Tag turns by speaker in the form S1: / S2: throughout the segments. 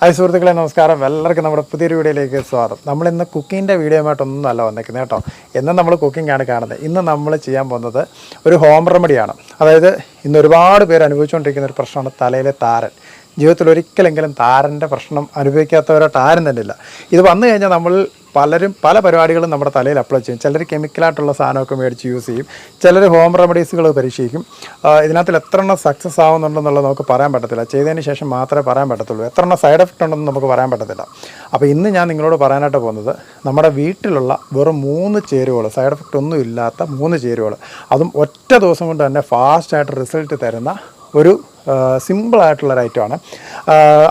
S1: Hi സുഹൃത്തുക്കളെ നമസ്കാരം. എല്ലാവർക്കും നമ്മുടെ പുതിയൊരു വീഡിയോയിലേക്ക് സ്വാഗതം. നമ്മൾ ഇന്ന് കുക്കിങ്ങിന്റെ വീഡിയോയുമായിട്ടൊന്നും അല്ല വന്നേക്കുന്നത് കേട്ടോ. എന്നും നമ്മൾ കുക്കിംഗ് ആണ് കാണുന്നത്. ഇന്ന് നമ്മൾ ചെയ്യാൻ പോകുന്നത് ഒരു ഹോം റെമഡിയാണ്. അതായത് ഇന്ന് ഒരുപാട് പേര് അനുഭവിച്ചുകൊണ്ടിരിക്കുന്ന ഒരു പ്രശ്നമാണ് തലയിലെ താരൻ. ജീവിതത്തിൽ ഒരിക്കലെങ്കിലും താരന്റെ പ്രശ്നം അനുഭവിക്കാത്തവരായിട്ട് ആരും തന്നെ ഇല്ല ഇത് വന്നു കഴിഞ്ഞാൽ നമ്മൾ പലരും പല പരിപാടികളും നമ്മുടെ തലയിൽ അപ്ലൈ ചെയ്യും. ചിലർ കെമിക്കലായിട്ടുള്ള സാധനമൊക്കെ മേടിച്ച് യൂസ് ചെയ്യും. ചിലർ ഹോം റെമഡീസുകൾ പരീക്ഷിക്കും. ഇതിനകത്തിൽ എത്ര എണ്ണം സക്സസ് ആവുന്നുണ്ടെന്നുള്ളത് നമുക്ക് പറയാൻ പറ്റത്തില്ല. ചെയ്തതിന് ശേഷം മാത്രമേ പറയാൻ പറ്റത്തുള്ളൂ. എത്ര എണ്ണം സൈഡ് എഫക്റ്റ് ഉണ്ടെന്ന് നമുക്ക് പറയാൻ പറ്റത്തില്ല. അപ്പോൾ ഇന്ന് ഞാൻ നിങ്ങളോട് പറയാനായിട്ട് പോകുന്നത് നമ്മുടെ വീട്ടിലുള്ള വെറും മൂന്ന് ചേരുവകൾ സൈഡ് എഫക്റ്റ് ഒന്നും ഇല്ലാത്ത മൂന്ന് ചേരുവകൾ അതും ഒറ്റ ദിവസം കൊണ്ട് തന്നെ ഫാസ്റ്റായിട്ട് റിസൾട്ട് തരുന്ന ഒരു ഒരു ഐറ്റമാണ്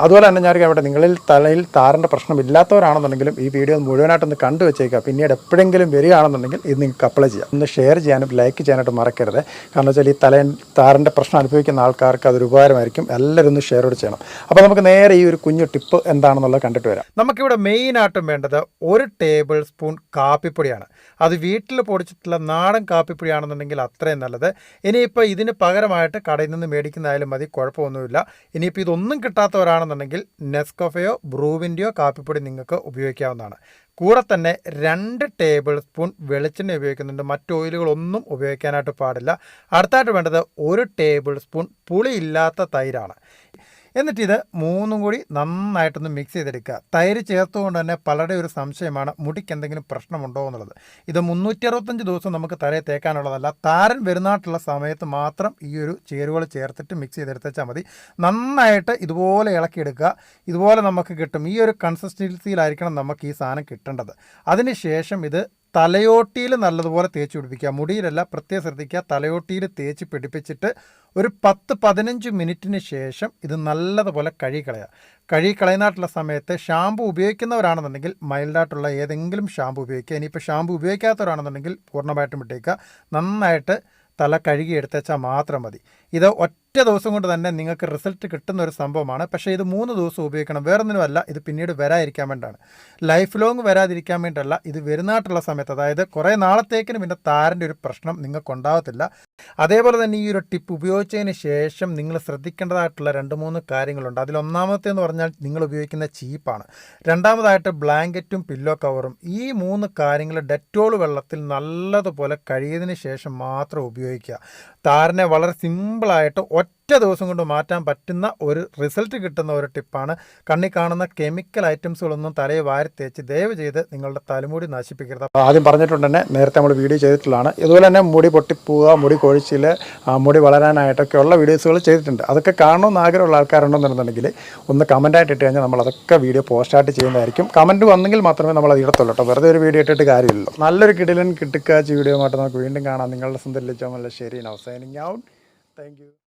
S1: അതുപോലെ തന്നെ ഞാൻ കേട്ടെ നിങ്ങളിൽ തലയിൽ താരന്റെ പ്രശ്നം ഇല്ലാത്തവരാണെന്നുണ്ടെങ്കിലും ഈ വീഡിയോ മുഴുവനായിട്ടൊന്ന് കണ്ടു വെച്ചേക്കുക. പിന്നീട് എപ്പോഴെങ്കിലും വരികയാണെന്നുണ്ടെങ്കിൽ ഇത് നിങ്ങൾക്ക് അപ്ലൈ ചെയ്യാം. ഒന്ന് ഷെയർ ചെയ്യാനും ലൈക്ക് ചെയ്യാനായിട്ട് മറക്കരുത്. കാരണം വെച്ചാൽ ഈ തല താരന്റെ പ്രശ്നം അനുഭവിക്കുന്ന ആൾക്കാർക്ക് അതൊരു ഉപകാരമായിരിക്കും. എല്ലാവരും ഒന്ന് ഷെയർ കൂടെ ചെയ്യണം. അപ്പോൾ നമുക്ക് നേരെ ഈ ഒരു കുഞ്ഞു ടിപ്പ് എന്താണെന്നുള്ളത് കണ്ടിട്ട് വരാം. നമുക്കിവിടെ മെയിനായിട്ടും വേണ്ടത് ഒരു ടേബിൾ സ്പൂൺ കാപ്പിപ്പൊടിയാണ്. അത് വീട്ടിൽ പൊടിച്ചിട്ടുള്ള നാടൻ കാപ്പിപ്പൊടിയാണെന്നുണ്ടെങ്കിൽ അത്രയും നല്ലത്. ഇനിയിപ്പോൾ ഇതിന് പകരമായിട്ട് കടയിൽ നിന്ന് മേടിക്കുന്നതായാലും മതി. കുഴപ്പമൊന്നുമില്ല. ഇനിയിപ്പോൾ ഇതൊന്നും കിട്ടാത്തവരാണെന്നുണ്ടെങ്കിൽ നെസ്കഫയോ ബ്രൂവിന്റെയോ കാപ്പിപ്പൊടി നിങ്ങൾക്ക് ഉപയോഗിക്കാവുന്നതാണ്. കൂടെ തന്നെ രണ്ട് ടേബിൾ സ്പൂൺ വെളിച്ചെണ്ണ ഉപയോഗിക്കുന്നുണ്ട്. മറ്റ് ഓയിലുകളൊന്നും ഉപയോഗിക്കാനായിട്ട് പാടില്ല. അടുത്തായിട്ട് വേണ്ടത് ഒരു ടേബിൾ സ്പൂൺ പുളിയില്ലാത്ത തൈരാണ്. എന്നിട്ട് ഇത് മൂന്നും കൂടി നന്നായിട്ടൊന്ന് മിക്സ് ചെയ്തെടുക്കുക. തൈര് ചേർത്തുകൊണ്ട് തന്നെ പലരുടെ ഒരു സംശയമാണ് മുടിക്ക് എന്തെങ്കിലും പ്രശ്നമുണ്ടോ എന്നുള്ളത്. ഇത് മുന്നൂറ്റി അറുപത്തഞ്ച് ദിവസം നമുക്ക് തലയെ തേക്കാനുള്ളതല്ല താരൻ വരുന്നാട്ടുള്ള സമയത്ത് മാത്രം ഈ ഒരു ചേരുവകൾ ചേർത്തിട്ട് മിക്സ് ചെയ്തെടുത്തേച്ചാൽ മതി. നന്നായിട്ട് ഇതുപോലെ ഇളക്കിയെടുക്കുക. ഇതുപോലെ നമുക്ക് കിട്ടും. ഈ ഒരു കൺസിസ്റ്റൻസിയിലായിരിക്കണം നമുക്ക് ഈ സാധനം കിട്ടേണ്ടത്. അതിനുശേഷം ഇത് തലയോട്ടിയിൽ നല്ലതുപോലെ തേച്ച് പിടിപ്പിക്കുക. മുടിയിലല്ല പ്രത്യേകം ശ്രദ്ധിക്കുക. തലയോട്ടിയിൽ തേച്ച് പിടിപ്പിച്ചിട്ട് ഒരു പത്ത് പതിനഞ്ച് മിനിറ്റിന് ശേഷം ഇത് നല്ലതുപോലെ കഴുകിക്കളയുക. കഴുകിക്കളയുന്നതായിട്ടുള്ള സമയത്ത് ഷാമ്പു ഉപയോഗിക്കുന്നവരാണെന്നുണ്ടെങ്കിൽ മൈൽഡായിട്ടുള്ള ഏതെങ്കിലും ഷാമ്പു ഉപയോഗിക്കുക. ഇനിയിപ്പോൾ ഷാമ്പു ഉപയോഗിക്കാത്തവരാണെന്നുണ്ടെങ്കിൽ പൂർണമായിട്ടും വിട്ടേക്കുക നന്നായിട്ട് തല കഴുകി എടുത്തേച്ചാൽ മാത്രം മതി. ഇത് ഒറ്റ ദിവസം കൊണ്ട് തന്നെ നിങ്ങൾക്ക് റിസൾട്ട് കിട്ടുന്ന ഒരു സംഭവമാണ്. പക്ഷേ ഇത് മൂന്ന് ദിവസം ഉപയോഗിക്കണം. വേറൊന്നിനുമല്ല ഇത് പിന്നീട് വരാതിരിക്കാൻ വേണ്ടിയാണ്. ലൈഫ് ലോങ് വരാതിരിക്കാൻ വേണ്ടിയല്ല ഇത് വരുന്നതായിട്ടുള്ള സമയത്ത് അതായത് കുറേ നാളത്തേക്കിനും പിന്നെ താരന്റെ ഒരു പ്രശ്നം നിങ്ങൾക്ക് ഉണ്ടാകത്തില്ല അതേപോലെ തന്നെ ഈ ഒരു ടിപ്പ് ഉപയോഗിച്ചതിന് ശേഷം നിങ്ങൾ ശ്രദ്ധിക്കേണ്ടതായിട്ടുള്ള രണ്ട് മൂന്ന് കാര്യങ്ങളുണ്ട്. അതിൽ എന്ന് പറഞ്ഞാൽ നിങ്ങൾ ഉപയോഗിക്കുന്ന ചീപ്പാണ്. രണ്ടാമതായിട്ട് ബ്ലാങ്കറ്റും പില്ലോ കവറും. ഈ മൂന്ന് കാര്യങ്ങൾ ഡെറ്റോൾ വെള്ളത്തിൽ നല്ലതുപോലെ കഴിയതിന് ശേഷം മാത്രം ഉപയോഗിക്കുക. താരനെ വളരെ സിമ്പിളായിട്ട് ഒറ്റ ദിവസം കൊണ്ട് മാറ്റാൻ പറ്റുന്ന ഒരു റിസൾട്ട് കിട്ടുന്ന ഒരു ടിപ്പാണ്. കണ്ണി കാണുന്ന കെമിക്കൽ ഐറ്റംസുകളൊന്നും തലയെ വാരി തേച്ച് ദയവ് ചെയ്ത് നിങ്ങളുടെ തലമുടി നശിപ്പിക്കരുത്. ആദ്യം പറഞ്ഞിട്ടുണ്ട് തന്നെ നേരത്തെ നമ്മൾ വീഡിയോ ചെയ്തിട്ടുള്ളതാണ്. ഇതുപോലെ തന്നെ മുടി പൊട്ടിപ്പോവുക മുടി കൊഴിച്ചിൽ മുടി വളരാനായിട്ടൊക്കെ ഉള്ള വീഡിയോസുകൾ ചെയ്തിട്ടുണ്ട്. അതൊക്കെ കാണണമെന്ന് ആഗ്രഹമുള്ള ആൾക്കാരുണ്ടെന്നുണ്ടെങ്കിൽ ഒന്ന് കമന്റായിട്ട് ഇട്ട് കഴിഞ്ഞാൽ നമ്മൾ അതൊക്കെ വീഡിയോ പോസ്റ്റായിട്ട് ചെയ്യുന്നതായിരിക്കും. കമന്റ് വന്നെങ്കിൽ മാത്രമേ നമ്മൾ അത് ഇടത്തുള്ളൂ കേട്ടോ. വെറുതെ ഒരു വീഡിയോ ഇട്ടിട്ട് കാര്യമില്ലല്ലോ. നല്ലൊരു കിടിലൻ കിട്ടുക്കാച്ച് വീഡിയോ ആയിട്ട് നമുക്ക് വീണ്ടും കാണാം. നിങ്ങളുടെ സ്വന്തം ലജ്ജമല്ല ശരി നൗ ഔട്ട് Thank you.